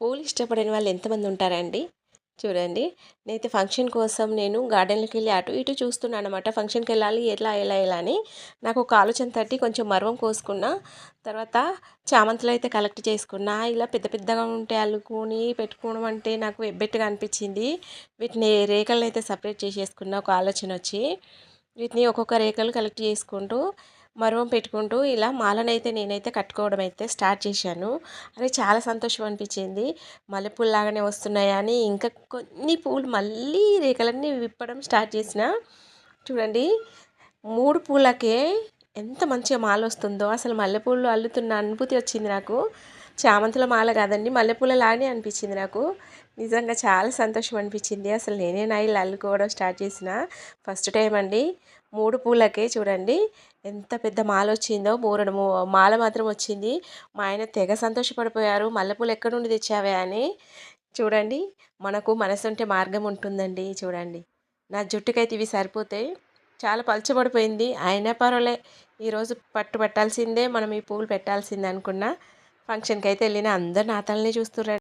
పూలు ఇష్టపడని వాళ్ళు ఎంతమంది ఉంటారండి? చూడండి. నేనైతే ఫంక్షన్ కోసం నేను గార్డెన్లోకి వెళ్ళి అటు ఇటు చూస్తున్నాను అనమాట ఫంక్షన్కి వెళ్ళాలి ఎలా ఎలా ఎలా అని. నాకు ఒక ఆలోచన తట్టి కొంచెం మర్వం కోసుకున్న. తర్వాత చామంతులు అయితే కలెక్ట్ చేసుకున్నా. ఇలా పెద్ద పెద్దగా ఉంటే అల్లుకొని పెట్టుకోవడం అంటే నాకు ఎబ్బెట్టుగా అనిపించింది. వీటిని రేఖలను అయితే సపరేట్ చేసేసుకున్న ఒక ఆలోచన వచ్చి. వీటిని ఒక్కొక్క రేఖలు కలెక్ట్ చేసుకుంటూ మరువం పెట్టుకుంటూ ఇలా మాలనైతే నేనైతే కట్టుకోవడం అయితే స్టార్ట్ చేశాను. అది చాలా సంతోషం అనిపించింది. మల్లెపూలు లాగానే వస్తున్నాయా అని ఇంకా కొన్ని పూలు మళ్ళీ రేఖలన్నీ విప్పడం స్టార్ట్ చేసిన. చూడండి మూడు పూలకే ఎంత మంచిగా మాల వస్తుందో అసలు మల్లెపూలు అల్లుతున్న అనుభూతి వచ్చింది నాకు. చామంతుల మాల కాదండి మల్లెపూల లాగానే అనిపించింది నాకు. నిజంగా చాలా సంతోషం అనిపించింది. అసలు నేనే నాయిల్ అల్లుకోవడం స్టార్ట్ చేసిన. ఫస్ట్ టైం అండి. మూడు పూలకే చూడండి. ఎంత పెద్ద మాల వచ్చిందో మూరడు మాల మాత్రం వచ్చింది. మా ఆయన తెగ సంతోషపడిపోయారు. మల్లెపూలు ఎక్కడి నుండి తెచ్చావే అని. చూడండి. మనకు మనసు ఉంటే మార్గం ఉంటుందండి. చూడండి. నా జుట్టుకైతే ఇవి సరిపోతాయి చాలా పలచబడిపోయింది. అయినా పర్వాలే. ఈరోజు పట్టు పెట్టాల్సిందే. మనం ఈ పూలు పెట్టాల్సిందే అనుకున్నా. ఫంక్షన్కి అయితే వెళ్ళిన అందరు నా చూస్తున్నారు